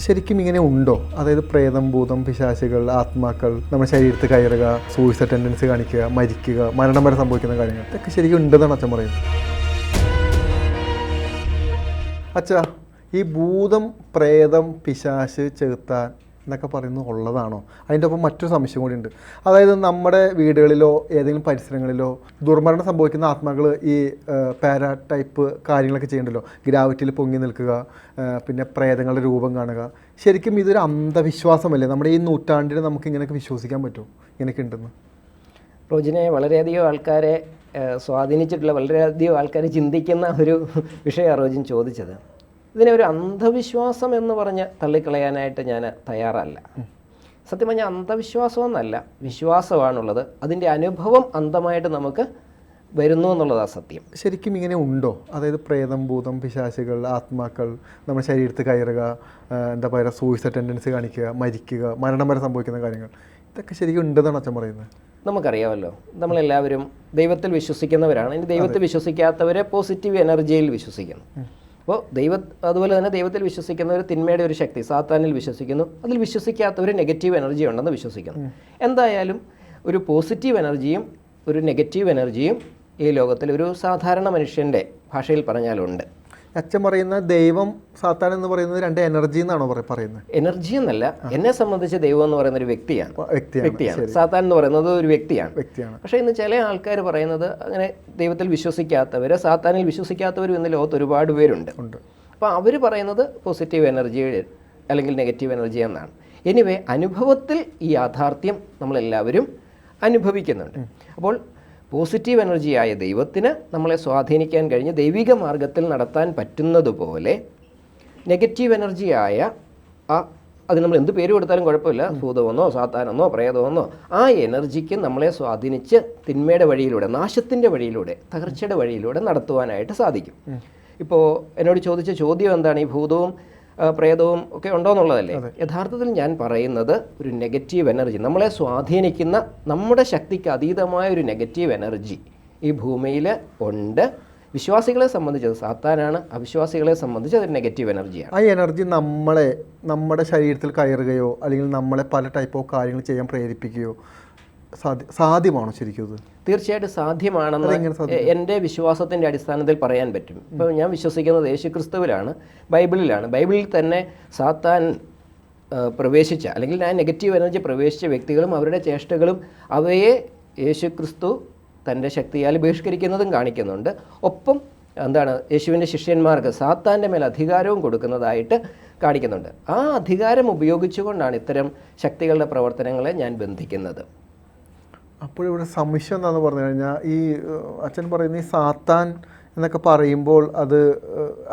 ശരിക്കും ഇങ്ങനെ ഉണ്ടോ? അതായത് പ്രേതം ഭൂതം പിശാശികൾ ആത്മാക്കൾ നമ്മുടെ ശരീരത്തിൽ കയറുക സൂയിസൈഡ് ടെൻഡൻസി കാണിക്കുക മരിക്കുക മരണം വരെ സംഭവിക്കുന്ന കാര്യങ്ങൾ. ഇതൊക്കെ ശരിക്കും ഉണ്ടെന്നാണ് അച്ഛൻ പറയുന്നത്. അച്ഛാ ഈ ഭൂതം പ്രേതം പിശാശ് ചെകുത്താൻ എന്നൊക്കെ പറയുന്നത് ഉള്ളതാണോ? അതിന്റെ ഒപ്പം മറ്റൊരു സംശയം കൂടി ഉണ്ട് അതായത് നമ്മുടെ വീടുകളിലോ ഏതെങ്കിലും പരിസരങ്ങളിലോ ദുർമരണം സംഭവിക്കുന്ന ആത്മാക്കൾ ഈ പാരാ ടൈപ്പ് കാര്യങ്ങളൊക്കെ ചെയ്യണ്ടല്ലോ? ഗ്രാവിറ്റിയിൽ പൊങ്ങി നിൽക്കുക പിന്നെ പ്രേതങ്ങളുടെ രൂപം കാണുക. ശരിക്കും ഇതൊരു അന്ധവിശ്വാസമല്ലേ? നമ്മുടെ ഈ നൂറ്റാണ്ടിൽ നമുക്ക് ഇങ്ങനെയൊക്കെ വിശ്വസിക്കാൻ പറ്റുമോ? ഇങ്ങനെയൊക്കെ ഉണ്ടെന്ന്. റോജിനെ വളരെയധികം ആൾക്കാരെ സ്വാധീനിച്ചിട്ടുള്ള വളരെയധികം ആൾക്കാർ ചിന്തിക്കുന്ന ഒരു വിഷയമാണ് റോജിൻ ചോദിച്ചത്. ഇതിനെ ഒരു അന്ധവിശ്വാസം എന്ന് പറഞ്ഞ് തള്ളിക്കളയാനായിട്ട് ഞാൻ തയ്യാറല്ല. സത്യം പറഞ്ഞാൽ അന്ധവിശ്വാസമൊന്നല്ല. വിശ്വാസമാണുള്ളത്. അതിന്റെ അനുഭവം അന്ധമായിട്ട് നമുക്ക് വരുന്നു എന്നുള്ളതാണ് സത്യം. ശരിക്കും ഇങ്ങനെ ഉണ്ടോ? അതായത് പ്രേതം ഭൂതം പിശാശികൾ ആത്മാക്കൾ നമ്മുടെ ശരീരത്തിൽ കയറുക എന്താ പറയുക സൂയിസൈഡ് ടെൻഡൻസി കാണിക്കുക മരിക്കുക മരണം വരെ സംഭവിക്കുന്ന കാര്യങ്ങൾ. ഇതൊക്കെ ശരിക്കും ഉണ്ടെന്നാണ് അച്ഛൻ പറയുന്നത്. നമുക്കറിയാമല്ലോ. നമ്മളെല്ലാവരും ദൈവത്തിൽ വിശ്വസിക്കുന്നവരാണ്. ഇനി ദൈവത്തിൽ വിശ്വസിക്കാത്തവരെ പോസിറ്റീവ് എനർജിയിൽ വിശ്വസിക്കുന്നു അപ്പോൾ ദൈവ അതുപോലെ തന്നെ ദൈവത്തിൽ വിശ്വസിക്കുന്നവർ തിന്മയുടെ ഒരു ശക്തി സാത്താനിൽ വിശ്വസിക്കുന്നു. അതിൽ വിശ്വസിക്കാത്തവർ നെഗറ്റീവ് എനർജി ഉണ്ടെന്ന് വിശ്വസിക്കുന്നു. എന്തായാലും ഒരു പോസിറ്റീവ് എനർജിയും ഒരു നെഗറ്റീവ് എനർജിയും ഈ ലോകത്തിൽ ഒരു സാധാരണ മനുഷ്യന്റെ ഭാഷയിൽ പറഞ്ഞാലുണ്ട്. അച്ഛൻ പറയുന്ന ദൈവം സാത്താൻ എന്ന് പറയുന്നത് രണ്ട് എനർജി എന്നാണോ പറയുന്നത്? എനർജി എന്നല്ല. എന്നെ സംബന്ധിച്ച് ദൈവം എന്ന് പറയുന്ന ഒരു വ്യക്തിയാണ്. വ്യക്തിയാണ്. സാത്താൻ എന്ന് പറയുന്നത് ഒരു വ്യക്തിയാണ്. വ്യക്തിയാണ്. പക്ഷേ ഇന്ന് ചില ആൾക്കാർ പറയുന്നത് അങ്ങനെ ദൈവത്തിൽ വിശ്വസിക്കാത്തവർ സാത്താനിൽ വിശ്വസിക്കാത്തവരും ഇന്ന് ലോകത്ത് ഒരുപാട് പേരുണ്ട്. അപ്പോൾ അവർ പറയുന്നത് പോസിറ്റീവ് എനർജി അല്ലെങ്കിൽ നെഗറ്റീവ് എനർജി എന്നാണ്. എനിവേ അനുഭവത്തിൽ ഈ യാഥാർത്ഥ്യം നമ്മളെല്ലാവരും അനുഭവിക്കുന്നുണ്ട്. അപ്പോൾ പോസിറ്റീവ് എനർജിയായ ദൈവത്തിന് നമ്മളെ സ്വാധീനിക്കാൻ കഴിഞ്ഞ് ദൈവിക മാർഗത്തിൽ നടത്താൻ പറ്റുന്നതുപോലെ നെഗറ്റീവ് എനർജിയായ ആ അത് നമ്മൾ എന്ത് പേര് കൊടുത്താലും കുഴപ്പമില്ല. ഭൂതമെന്നോ സാത്താനെന്നോ പ്രേതമെന്നോ. ആ എനർജിക്ക് നമ്മളെ സ്വാധീനിച്ച് തിന്മയുടെ വഴിയിലൂടെ നാശത്തിന്റെ വഴിയിലൂടെ തകർച്ചയുടെ വഴിയിലൂടെ നടത്തുവാനായിട്ട് സാധിക്കും. ഇപ്പോൾ എന്നോട് ചോദിച്ച ചോദ്യം എന്താണ്? ഈ ഭൂതവും പ്രേതവും ഒക്കെ ഉണ്ടോ എന്നുള്ളതല്ലേ യഥാർത്ഥത്തിൽ ഞാൻ പറയുന്നത് ഒരു നെഗറ്റീവ് എനർജി നമ്മളെ സ്വാധീനിക്കുന്ന നമ്മുടെ ശക്തിക്ക് അതീതമായ ഒരു നെഗറ്റീവ് എനർജി ഈ ഭൂമിയിൽ ഉണ്ട്. വിശ്വാസികളെ സംബന്ധിച്ചത് സാത്താനാണ്. അവിശ്വാസികളെ സംബന്ധിച്ച് അതൊരു നെഗറ്റീവ് എനർജിയാണ് ആ എനർജി നമ്മളെ നമ്മുടെ ശരീരത്തിൽ കയറുകയോ അല്ലെങ്കിൽ നമ്മളെ പല ടൈപ്പ് ഓഫ് കാര്യങ്ങൾ ചെയ്യാൻ പ്രേരിപ്പിക്കുകയോ സാധ്യമാണോ ശരിക്കും ഇത് തീർച്ചയായിട്ടും സാധ്യമാണെന്ന് എന്റെ വിശ്വാസത്തിന്റെ അടിസ്ഥാനത്തിൽ പറയാൻ പറ്റും. ഇപ്പോൾ ഞാൻ വിശ്വസിക്കുന്നത് യേശുക്രിസ്തുവിലാണ് ബൈബിളിലാണ്. ബൈബിളിൽ തന്നെ സാത്താൻ പ്രവേശിച്ച അല്ലെങ്കിൽ ആ നെഗറ്റീവ് എനർജി പ്രവേശിച്ച വ്യക്തികളും അവരുടെ ചേഷ്ടകളും അവയെ യേശുക്രിസ്തു തന്റെ ശക്തിയാൽ ബഹിഷ്കരിക്കുന്നതും കാണിക്കുന്നുണ്ട്. ഒപ്പം എന്താണ് യേശുവിന്റെ ശിഷ്യന്മാർക്ക് സാത്താന്റെ മേൽ അധികാരവും കൊടുക്കുന്നതായിട്ട് കാണിക്കുന്നുണ്ട്. ആ അധികാരം ഉപയോഗിച്ചുകൊണ്ടാണ് ഇത്തരം ശക്തികളുടെ പ്രവർത്തനങ്ങളെ ഞാൻ ബന്ധിക്കുന്നത്. അപ്പോൾ ഇവിടെ സംശയം എന്താണെന്ന് പറഞ്ഞു കഴിഞ്ഞാൽ ഈ അച്ഛൻ പറയുന്ന ഈ സാത്താൻ എന്നൊക്കെ പറയുമ്പോൾ അത്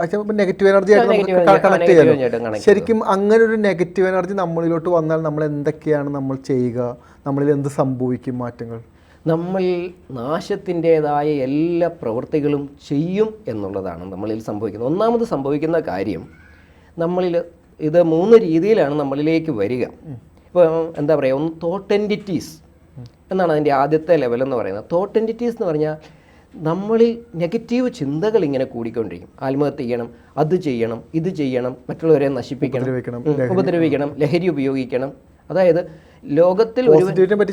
അച്ഛൻ നെഗറ്റീവ് എനർജി ആയിട്ട് നമുക്ക് കണക്ട് connect ശരിക്കും അങ്ങനെ ഒരു നെഗറ്റീവ് എനർജി നമ്മളിലോട്ട് വന്നാൽ നമ്മൾ എന്തൊക്കെയാണ് നമ്മൾ ചെയ്യുക? നമ്മളിൽ എന്ത് സംഭവിക്കും മാറ്റങ്ങൾ? നമ്മൾ നാശത്തിന്റെതായ എല്ലാ പ്രവൃത്തികളും ചെയ്യും എന്നുള്ളതാണ് നമ്മളിൽ സംഭവിക്കുന്നത് ഒന്നാമത് സംഭവിക്കുന്ന കാര്യം നമ്മളിൽ ഇത് മൂന്ന് രീതിയിലാണ് നമ്മളിലേക്ക് വരിക. ഇപ്പോൾ എന്താ പറയുക ഒന്ന് തോട്ട് എന്റിറ്റീസ് എന്നാണ് അതിന്റെ ആദ്യത്തെ ലെവൽ എന്ന് പറയുന്നത്. തോട്ട് എന്റിറ്റീസ് എന്ന് പറഞ്ഞാൽ നമ്മളിൽ നെഗറ്റീവ് ചിന്തകൾ ഇങ്ങനെ കൂടിക്കൊണ്ടിരിക്കും. ആത്മഹത്യ ചെയ്യണം അത് ചെയ്യണം ഇത് ചെയ്യണം മറ്റുള്ളവരെ നശിപ്പിക്കണം ഉപദ്രവിക്കണം, ലഹരി ഉപയോഗിക്കണം. അതായത് ലോകത്തിൽ ഒരു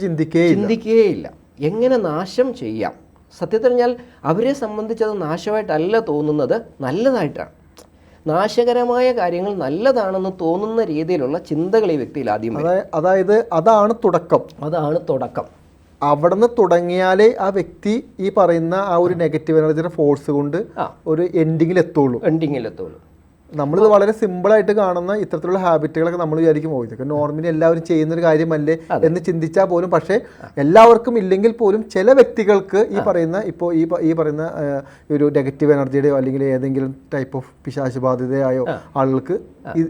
ചിന്തിക്കുകയില്ല എങ്ങനെ നാശം ചെയ്യാം? സത്യത്തിൽ പറഞ്ഞാൽ അവരെ സംബന്ധിച്ചത് നാശമായിട്ടല്ല തോന്നുന്നത് നല്ലതായിട്ടാണ്. നാശകരമായ കാര്യങ്ങൾ നല്ലതാണെന്ന് തോന്നുന്ന രീതിയിലുള്ള ചിന്തകൾ ഈ വ്യക്തിയിൽ ആദ്യം അതായത് അതാണ് തുടക്കം. അതാണ് തുടക്കം. അവിടുന്ന് തുടങ്ങിയാലേ ആ വ്യക്തി ഈ പറയുന്ന ആ ഒരു നെഗറ്റീവ് എനർജിയുടെ ഫോഴ്സ് കൊണ്ട്. ഒരു എൻഡിങ്ങിൽ എത്തുള്ളൂ. എൻഡിങ്ങിലെത്തുള്ളൂ നമ്മളിത് വളരെ സിമ്പിളായിട്ട് കാണുന്ന ഇത്തരത്തിലുള്ള ഹാബിറ്റുകളൊക്കെ നമ്മൾ വിചാരിക്കും പോയി ഇതൊക്കെ നോർമലി എല്ലാവരും ചെയ്യുന്ന ഒരു കാര്യമല്ലേ എന്ന് ചിന്തിച്ചാൽ പോലും. പക്ഷേ എല്ലാവർക്കും ഇല്ലെങ്കിൽ പോലും ചില വ്യക്തികൾക്ക് ഈ പറയുന്ന ഇപ്പോൾ ഈ ഈ പറയുന്ന ഒരു നെഗറ്റീവ് എനർജിയുടെയോ അല്ലെങ്കിൽ ഏതെങ്കിലും ടൈപ്പ് ഓഫ് പിശാശ് ബാധിതയായോ ആളുകൾക്ക്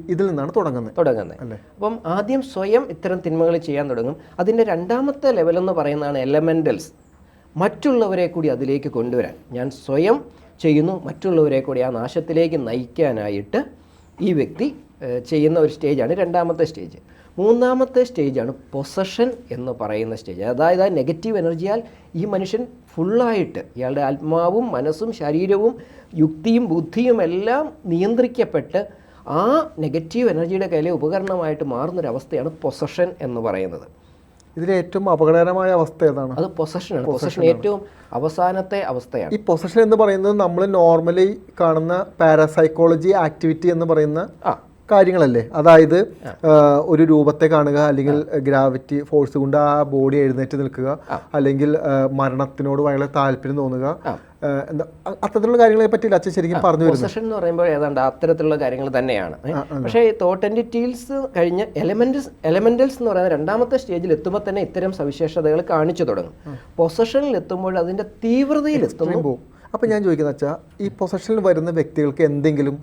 ഇതിൽ നിന്നാണ് തുടങ്ങുന്നത്. തുടങ്ങുന്നത്. അല്ലേ? അപ്പം ആദ്യം സ്വയം ഇത്തരം തിന്മകൾ ചെയ്യാൻ തുടങ്ങും. അതിന്റെ രണ്ടാമത്തെ ലെവൽ എന്ന് പറയുന്നതാണ് എലമെന്റൽസ് മറ്റുള്ളവരെ കൂടി അതിലേക്ക് കൊണ്ടുവരാൻ. ഞാൻ സ്വയം ചെയ്യുന്നു. മറ്റുള്ളവരെ കൂടി ആ നാശത്തിലേക്ക് നയിക്കാനായിട്ട് ഈ വ്യക്തി ചെയ്യുന്ന ഒരു സ്റ്റേജാണ് രണ്ടാമത്തെ സ്റ്റേജ്. മൂന്നാമത്തെ സ്റ്റേജാണ് പൊസഷൻ എന്ന് പറയുന്ന സ്റ്റേജ്. അതായത് ആ നെഗറ്റീവ് എനർജിയാൽ ഈ മനുഷ്യൻ ഫുള്ളായിട്ട് ഇയാളുടെ ആത്മാവും മനസ്സും ശരീരവും യുക്തിയും ബുദ്ധിയും എല്ലാം നിയന്ത്രിക്കപ്പെട്ട് ആ നെഗറ്റീവ് എനർജിയുടെ കയ്യിലെ ഉപകരണമായിട്ട് മാറുന്നൊരവസ്ഥയാണ് പൊസഷൻ എന്ന് പറയുന്നത്. ഇതിൽ ഏറ്റവും അപകടകരമായ അവസ്ഥ ഏതാണ്? അത് പൊസഷനാണ് പൊസഷൻ ഏറ്റവും അവസാനത്തെ അവസ്ഥയാണ്. ഈ പൊസഷൻ എന്ന് പറയുന്നത് നമ്മൾ നോർമലി കാണുന്ന പാരാസൈക്കോളജി ആക്ടിവിറ്റി എന്ന് പറയുന്ന കാര്യങ്ങളല്ലേ? അതായത് ഒരു രൂപത്തെ കാണുക അല്ലെങ്കിൽ ഗ്രാവിറ്റി ഫോഴ്സ് കൊണ്ട് ആ ബോഡി എഴുന്നേറ്റ് നിൽക്കുക അല്ലെങ്കിൽ മരണത്തിനോട് വളരെ താല്പര്യം തോന്നുക അത്തരത്തിലുള്ള കാര്യങ്ങളെ പറ്റിയില്ല. അച്ഛൻ ശരിക്കും പറഞ്ഞു സെഷൻ പൊസഷൻ എന്ന് പറയുമ്പോൾ ഏതാണ്ട് അത്തരത്തിലുള്ള കാര്യങ്ങൾ തന്നെയാണ്. പക്ഷേ തോട്ട് എന്റിറ്റീൽസ് കഴിഞ്ഞ് എലമെന്റൽസ് എലമെന്റൽസ് എന്ന് പറയുന്ന രണ്ടാമത്തെ സ്റ്റേജിൽ എത്തുമ്പോൾ തന്നെ ഇത്തരം സവിശേഷതകൾ കാണിച്ചു തുടങ്ങും. പൊസഷനിൽ എത്തുമ്പോൾ അതിന്റെ തീവ്രതയിൽ എത്തുമ്പോൾ പോകും അപ്പം ഞാൻ ചോദിക്കുന്നത് വെച്ചാൽ ഈ പൊസഷനിൽ വരുന്ന വ്യക്തികൾക്ക് എന്തെങ്കിലും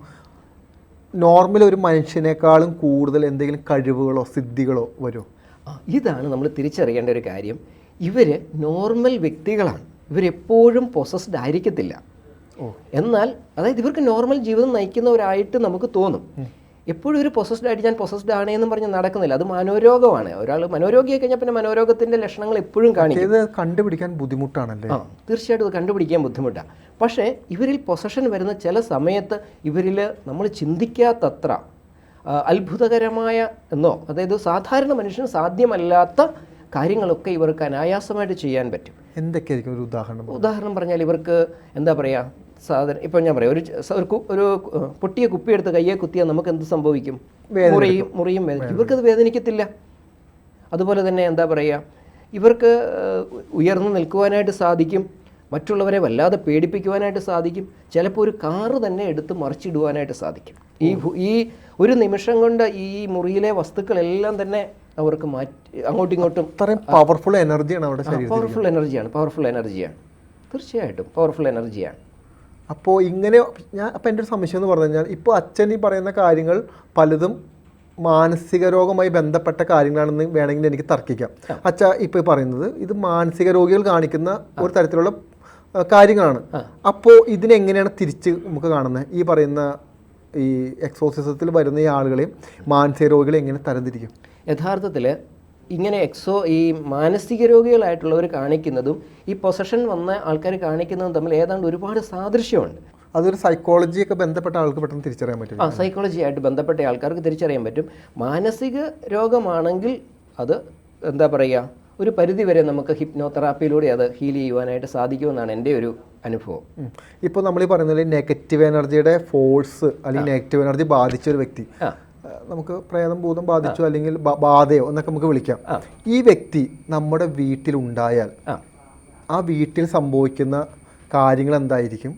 നോർമൽ ഒരു മനുഷ്യനേക്കാളും കൂടുതൽ എന്തെങ്കിലും കഴിവുകളോ സിദ്ധികളോ വരുമോ ഇതാണ് നമ്മൾ തിരിച്ചറിയേണ്ട ഒരു കാര്യം. ഇവർ നോർമൽ വ്യക്തികളാണ്. ഇവരെപ്പോഴും പൊസസ്ഡ് ആയിരിക്കത്തില്ല. എന്നാൽ അതായത് ഇവർക്ക് നോർമൽ ജീവിതം നയിക്കുന്നവരായിട്ട് നമുക്ക് തോന്നും. എപ്പോഴും ഒരു പൊസസ്ഡ് ആയിട്ട് ഞാൻ പൊസസ്ഡ് ആണ് എന്ന് പറഞ്ഞ് നടക്കുന്നില്ല. അത് മനോരോഗമാണ്. ഒരാൾ മനോരോഗിയായി കഴിഞ്ഞാൽ പിന്നെ മനോരോഗത്തിന്റെ ലക്ഷണങ്ങൾ എപ്പോഴും കാണിക്കും. ഇത് കണ്ടുപിടിക്കാൻ ബുദ്ധിമുട്ടാണല്ലേ? ആ തീർച്ചയായിട്ടും ഇത് കണ്ടുപിടിക്കാൻ ബുദ്ധിമുട്ടാണ് പക്ഷേ ഇവരിൽ പൊസഷൻ വരുന്ന ചില സമയത്ത് ഇവരിൽ നമ്മൾ ചിന്തിക്കാത്തത്ര അത്ഭുതകരമായ എന്നോ അതായത് സാധാരണ മനുഷ്യന് സാധ്യമല്ലാത്ത കാര്യങ്ങളൊക്കെ ഇവർക്ക് അനായാസമായിട്ട് ചെയ്യാൻ പറ്റും. എന്തൊക്കെയായിരിക്കും ഒരു ഉദാഹരണം? ഉദാഹരണം പറഞ്ഞാൽ ഇവർക്ക് എന്താ പറയുക സാധനം. ഇപ്പം ഞാൻ പറയാം ഒരു ഒരു പൊട്ടിയ കുപ്പിയെടുത്ത് കയ്യെ കുത്തിയാൽ നമുക്ക് എന്ത് സംഭവിക്കും? മുറിയും മുറിയും വേദനിക്കും. ഇവർക്കത് വേദനിക്കത്തില്ല. അതുപോലെ തന്നെ എന്താ പറയുക ഇവർക്ക് ഉയർന്നു നിൽക്കുവാനായിട്ട് സാധിക്കും മറ്റുള്ളവരെ വല്ലാതെ പേടിപ്പിക്കുവാനായിട്ട് സാധിക്കും ചിലപ്പോൾ ഒരു കാറ് തന്നെ എടുത്ത് മറിച്ചിടുവാനായിട്ട് സാധിക്കും. ഈ ഈ ഒരു നിമിഷം കൊണ്ട് ഈ മുറിയിലെ വസ്തുക്കളെല്ലാം തന്നെ അവർക്ക് മാറ്റി അങ്ങോട്ടും ഇങ്ങോട്ടും പവർഫുൾ എനർജിയാണ് പവർഫുൾ എനർജിയാണ് പവർഫുൾ എനർജിയാണ് തീർച്ചയായിട്ടും പവർഫുൾ എനർജിയാണ് അപ്പോൾ ഇങ്ങനെ ഞാൻ അപ്പോൾ എന്റെ ഒരു സംശയം എന്ന് പറഞ്ഞു കഴിഞ്ഞാൽ ഇപ്പോൾ അച്ഛൻ ഈ പറയുന്ന കാര്യങ്ങൾ പലതും മാനസിക രോഗവുമായി ബന്ധപ്പെട്ട കാര്യങ്ങളാണെന്ന് വേണമെങ്കിൽ എനിക്ക് തർക്കിക്കാം. അച്ഛ ഇപ്പോൾ പറയുന്നത് ഇത് മാനസിക രോഗികൾ കാണിക്കുന്ന ഒരു തരത്തിലുള്ള കാര്യങ്ങളാണ്. അപ്പോൾ ഇതിനെങ്ങനെയാണ് തിരിച്ച് നമുക്ക് കാണുന്നത്? ഈ പറയുന്ന ഈ എക്സോസിസത്തിൽ വരുന്ന ഈ ആളുകളെയും മാനസിക രോഗികളെ എങ്ങനെ തരംതിരിക്കും? യഥാർത്ഥത്തിൽ ഇങ്ങനെ എക്സോ ഈ മാനസിക രോഗികളായിട്ടുള്ളവർ കാണിക്കുന്നതും ഈ പൊസഷൻ വന്ന ആൾക്കാർ കാണിക്കുന്നതും തമ്മിൽ ഏതാണ്ട് ഒരുപാട് സാദൃശ്യമുണ്ട്. അതൊരു സൈക്കോളജിയൊക്കെ ബന്ധപ്പെട്ട ആൾക്ക് പെട്ടെന്ന് തിരിച്ചറിയാൻ പറ്റും. ആ സൈക്കോളജി ആയിട്ട് ബന്ധപ്പെട്ട ആൾക്കാർക്ക് തിരിച്ചറിയാൻ പറ്റും. മാനസിക രോഗമാണെങ്കിൽ അത് എന്താ പറയുക ഒരു പരിധിവരെ നമുക്ക് ഹിപ്നോതെറാപ്പിയിലൂടെ അത് ഹീൽ ചെയ്യുവാനായിട്ട് സാധിക്കുമെന്നാണ് എന്റെ ഒരു അനുഭവം. ഇപ്പോൾ നമ്മൾ ഈ പറയുന്നത് നെഗറ്റീവ് എനർജിയുടെ ഫോഴ്സ് അല്ലെങ്കിൽ നെഗറ്റീവ് എനർജി ബാധിച്ച ഒരു വ്യക്തി. നമുക്ക് പ്രേതം ഭൂതം ബാധിച്ചോ അല്ലെങ്കിൽ ബാധയോ എന്നൊക്കെ നമുക്ക് വിളിക്കാം. ഈ വ്യക്തി നമ്മുടെ വീട്ടിലുണ്ടായാൽ ആ. വീട്ടിൽ സംഭവിക്കുന്ന കാര്യങ്ങൾ എന്തായിരിക്കും?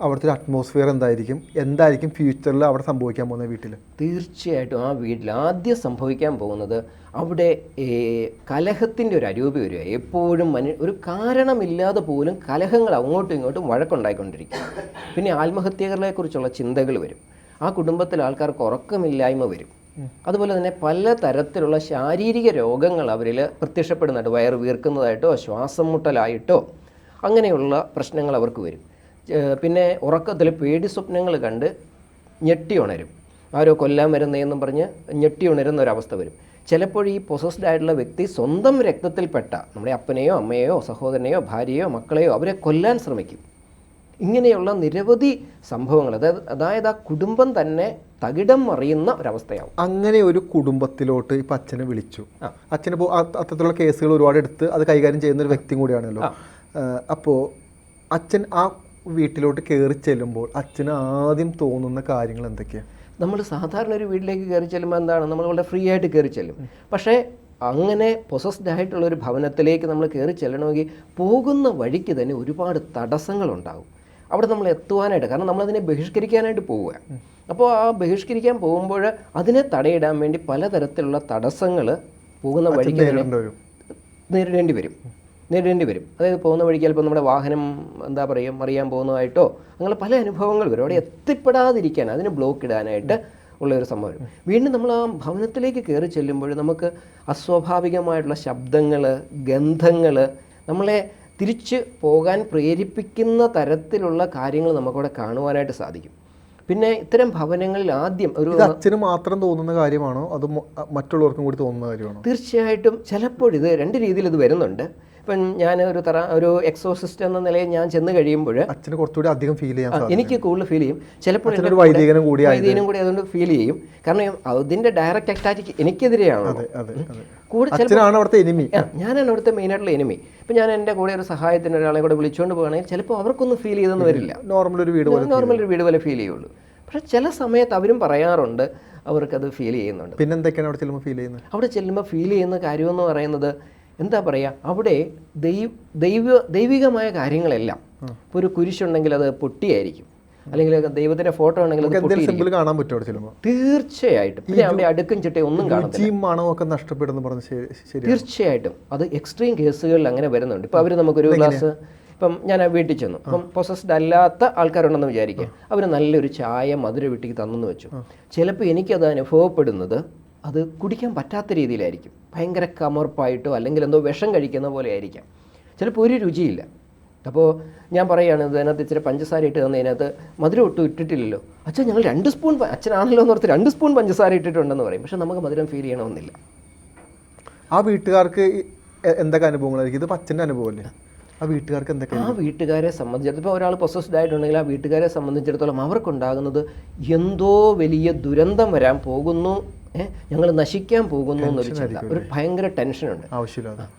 അവിടുത്തെ ഒരു അറ്റ്മോസ്ഫിയർ എന്തായിരിക്കും? എന്തായിരിക്കും ഫ്യൂച്ചറിൽ അവിടെ സംഭവിക്കാൻ പോകുന്ന വീട്ടിൽ തീർച്ചയായിട്ടും ആ വീട്ടിൽ ആദ്യം സംഭവിക്കാൻ പോകുന്നത് അവിടെ കലഹത്തിന്റെ ഒരു അരൂപി വരിക. എപ്പോഴും മനു ഒരു കാരണമില്ലാതെ പോലും കലഹങ്ങൾ അങ്ങോട്ടും ഇങ്ങോട്ടും വഴക്കുണ്ടായിക്കൊണ്ടിരിക്കും. പിന്നെ ആത്മഹത്യകളെക്കുറിച്ചുള്ള ചിന്തകൾ വരും. ആ കുടുംബത്തിലെ ആൾക്കാർക്ക് ഉറക്കമില്ലായ്മ വരും. അതുപോലെ തന്നെ പല തരത്തിലുള്ള ശാരീരിക രോഗങ്ങൾ അവരിൽ പ്രത്യക്ഷപ്പെടുന്നുണ്ട്. വയറ് വീർക്കുന്നതായിട്ടോ ശ്വാസം മുട്ടലായിട്ടോ അങ്ങനെയുള്ള പ്രശ്നങ്ങൾ അവർക്ക് വരും. പിന്നെ ഉറക്കത്തിൽ പേടി സ്വപ്നങ്ങൾ കണ്ട് ഞെട്ടി ഉണരും. ആരോ കൊല്ലാൻ വരുന്നതെന്നും പറഞ്ഞ് ഞെട്ടി ഉണരുന്ന ഒരവസ്ഥ വരും. ചിലപ്പോൾ ഈ പൊസസ്ഡ് ആയിട്ടുള്ള വ്യക്തി സ്വന്തം രക്തത്തിൽപ്പെട്ട നമ്മുടെ അപ്പനെയോ അമ്മയെയോ സഹോദരനെയോ ഭാര്യയോ മക്കളെയോ അവരെ കൊല്ലാൻ ശ്രമിക്കും. ഇങ്ങനെയുള്ള നിരവധി സംഭവങ്ങൾ അതായത് അതായത് ആ കുടുംബം തന്നെ തകിടം മറിയുന്ന ഒരവസ്ഥയാവും. അങ്ങനെ ഒരു കുടുംബത്തിലോട്ട് ഇപ്പം അച്ഛനെ വിളിച്ചു. അച്ഛന് അത്തരത്തിലുള്ള കേസുകൾ ഒരുപാട് എടുത്ത് അത് കൈകാര്യം ചെയ്യുന്ന ഒരു വ്യക്തിയും കൂടിയാണല്ലോ. അപ്പോൾ അച്ഛൻ ആ വീട്ടിലോട്ട് കയറി ചെല്ലുമ്പോൾ അച്ഛന് ആദ്യം തോന്നുന്ന കാര്യങ്ങൾ എന്തൊക്കെയാണ് നമ്മൾ സാധാരണ ഒരു വീട്ടിലേക്ക് കയറി ചെല്ലുമ്പോൾ എന്താണ്? നമ്മൾ വളരെ ഫ്രീ ആയിട്ട് കയറി ചെല്ലും. പക്ഷേ അങ്ങനെ പൊസസ്ഡ് ആയിട്ടുള്ള ഒരു ഭവനത്തിലേക്ക് നമ്മൾ കയറി ചെല്ലണമെങ്കിൽ പോകുന്ന വഴിക്ക് തന്നെ ഒരുപാട് തടസ്സങ്ങളുണ്ടാകും. അവിടെ നമ്മൾ എത്തുവാനായിട്ട് കാരണം നമ്മളതിനെ ബഹിഷ്കരിക്കാനായിട്ട് പോവുക. അപ്പോൾ ആ ബഹിഷ്കരിക്കാൻ പോകുമ്പോൾ അതിനെ തടയിടാൻ വേണ്ടി പലതരത്തിലുള്ള തടസ്സങ്ങൾ പോകുന്ന വഴിക്ക് നേരിടേണ്ടി വരും. നേരിടേണ്ടി വരും. അതായത് പോകുന്ന വഴിക്ക് ചിലപ്പോൾ നമ്മുടെ വാഹനം എന്താ പറയുക മറിയാൻ പോകുന്നതായിട്ടോ അങ്ങനെ പല അനുഭവങ്ങൾ വരും. അവിടെ എത്തിപ്പെടാതിരിക്കാൻ അതിനെ ബ്ലോക്ക് ഇടാനായിട്ട് ഉള്ള ഒരു സംഭവം. വീണ്ടും നമ്മൾ ആ ഭവനത്തിലേക്ക് കയറി ചെല്ലുമ്പോൾ നമുക്ക് അസ്വാഭാവികമായിട്ടുള്ള ശബ്ദങ്ങൾ ഗന്ധങ്ങൾ നമ്മളെ തിരിച്ച് പോകാൻ പ്രേരിപ്പിക്കുന്ന തരത്തിലുള്ള കാര്യങ്ങൾ നമുക്കവിടെ കാണുവാനായിട്ട് സാധിക്കും. പിന്നെ ഇത്തരം ഭവനങ്ങളിൽ ആദ്യം ഒരു അച്ഛന് മാത്രം തോന്നുന്ന കാര്യമാണോ? അത് മറ്റുള്ളവർക്കും കൂടി തോന്നുന്ന കാര്യമാണോ? തീർച്ചയായിട്ടും ചിലപ്പോൾ ഇത് രണ്ട് രീതിയിൽ ഇത് വരുന്നുണ്ട്. ഇപ്പം ഞാൻ ഒരു തറ ഒരു എക്സോസിസ്റ്റ് എന്ന നിലയിൽ ഞാൻ ചെന്ന് കഴിയുമ്പോൾ അച്ഛന് കുറച്ചുകൂടി അധികം ഫീൽ ചെയ്യാം എനിക്ക് കൂടുതൽ ഫീൽ ചെയ്യും. ചിലപ്പോൾ വൈദികനും കൂടി വൈദികനും കൂടി അതുകൊണ്ട് ഫീൽ ചെയ്യും. കാരണം അതിന്റെ ഡയറക്റ്റ് അറ്റാക്ക് എനിക്കെതിരെയാണ്? അതെ അതെ അതെ. കൂടെ ചില അച്ഛനാണ് അവിടുത്തെ എനിമി ഞാനാണ് അവിടുത്തെ മെയിനായിട്ടുള്ള എനിമി ഇപ്പം ഞാൻ എന്റെ കൂടെ ഒരു സഹായത്തിന് ഒരാളെ കൂടെ വിളിച്ചുകൊണ്ട് പോകുകയാണെങ്കിൽ ചിലപ്പോൾ അവർക്കൊന്നും ഫീൽ ചെയ്തെന്ന് വരില്ല. നോർമൽ ഒരു വീട് പോലെ നോർമൽ ഒരു വീട് പോലെ ഫീൽ ചെയ്യുള്ളൂ. പക്ഷെ ചില സമയത്ത് അവരും പറയാറുണ്ട് അവർക്കത് ഫീൽ ചെയ്യുന്നുണ്ട്. പിന്നെ എന്തൊക്കെയാണ് അവിടെ ചെല്ലുമ്പോൾ ഫീൽ ചെയ്യുന്നത്? അവിടെ ചെല്ലുമ്പോൾ ഫീൽ ചെയ്യുന്ന കാര്യമെന്ന് പറയുന്നത് എന്താ പറയുക അവിടെ ദൈവ ദൈവ ദൈവികമായ കാര്യങ്ങളെല്ലാം ഇപ്പോൾ ഒരു കുരിശുണ്ടെങ്കിൽ അത് പൊട്ടിയായിരിക്കും. അല്ലെങ്കിൽ ദൈവത്തിന്റെ ഫോട്ടോ സിമ്പിൾ കാണാൻ പറ്റും അവിടെ ചെല്ലുമ്പോൾ തീർച്ചയായിട്ടും. പിന്നെ അവിടെ അടുക്കും ചിട്ട ഒന്നും കാണും നഷ്ടപ്പെടുന്നു പറഞ്ഞു തീർച്ചയായിട്ടും. അത് എക്സ്ട്രീം കേസുകളിൽ അങ്ങനെ വരുന്നുണ്ട്. ഇപ്പൊ അവർ നമുക്കൊരു ഗ്ലാസ് ഇപ്പം ഞാൻ വീട്ടിൽ ചെന്നു. അപ്പം പൊസസ്ഡ് അല്ലാത്ത ആൾക്കാരുണ്ടെന്ന് വിചാരിക്കുക. അവർ നല്ലൊരു ചായ മധുര വീട്ടിൽ തന്നെന്ന് വെച്ചു. ചിലപ്പോൾ എനിക്കത് അനുഭവപ്പെടുന്നത് അത് കുടിക്കാൻ പറ്റാത്ത രീതിയിലായിരിക്കും. ഭയങ്കര കമർപ്പായിട്ടോ അല്ലെങ്കിൽ എന്തോ വിഷം കഴിക്കുന്ന പോലെ ആയിരിക്കാം. ചിലപ്പോൾ ഒരു രുചിയില്ല. അപ്പോൾ ഞാൻ പറയുകയാണ് ഇതിനകത്ത് ഇച്ചിരി പഞ്ചസാര ഇട്ട് തന്നതിനകത്ത് മധുരം ഒട്ടും ഇട്ടിട്ടില്ലല്ലോ. അച്ഛൻ ഞങ്ങൾ രണ്ട് സ്പൂൺ അച്ഛനാണല്ലോ എന്ന് ഓർത്ത് രണ്ട് സ്പൂൺ പഞ്ചസാര ഇട്ടിട്ടുണ്ടെന്ന് പറയും. പക്ഷെ നമുക്ക് മധുരം ഫീൽ ചെയ്യണമെന്നില്ല. ആ വീട്ടുകാർക്ക് എന്തൊക്കെ അനുഭവങ്ങളായിരിക്കും? ഇത് അച്ഛന്റെ അനുഭവമല്ലേ? ആ വീട്ടുകാർക്ക് എന്തൊക്കെ ആ വീട്ടുകാരെ സംബന്ധിച്ചിടത്തോളം ഇപ്പോൾ ഒരാൾ പൊസസ്ഡ് ആയിട്ടുണ്ടെങ്കിൽ ആ വീട്ടുകാരെ സംബന്ധിച്ചിടത്തോളം അവർക്കുണ്ടാകുന്നത് എന്തോ വലിയ ദുരന്തം വരാൻ പോകുന്നു ഞങ്ങൾ നശിക്കാൻ പോകുന്നു എന്നൊരു ചിന്ത. ഒരു ഭയങ്കര ടെൻഷനുണ്ട്.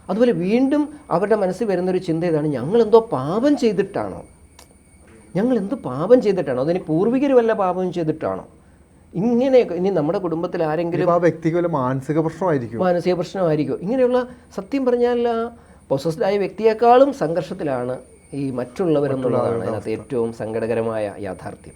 അതുപോലെ വീണ്ടും അവരുടെ മനസ്സിൽ വരുന്നൊരു ചിന്ത ഇതാണ് ഞങ്ങൾ എന്തോ പാപം ചെയ്തിട്ടാണോ? ഞങ്ങൾ എന്ത് പാപം ചെയ്തിട്ടാണോ? അതിന് പൂർവികർ വല്ല പാപം ചെയ്തിട്ടാണോ? ഇങ്ങനെയൊക്കെ ഇനി നമ്മുടെ കുടുംബത്തിൽ ആരെങ്കിലും ആ വ്യക്തിക്ക് മാനസിക പ്രശ്നമായിരിക്കും മാനസിക പ്രശ്നമായിരിക്കും. ഇങ്ങനെയുള്ള സത്യം പറഞ്ഞാൽ പൊസസ്ഡായ വ്യക്തിയെക്കാളും സംഘർഷത്തിലാണ് ഈ മറ്റുള്ളവരെന്നുള്ളതാണ് അതിനകത്ത് ഏറ്റവും സങ്കടകരമായ യാഥാർത്ഥ്യം.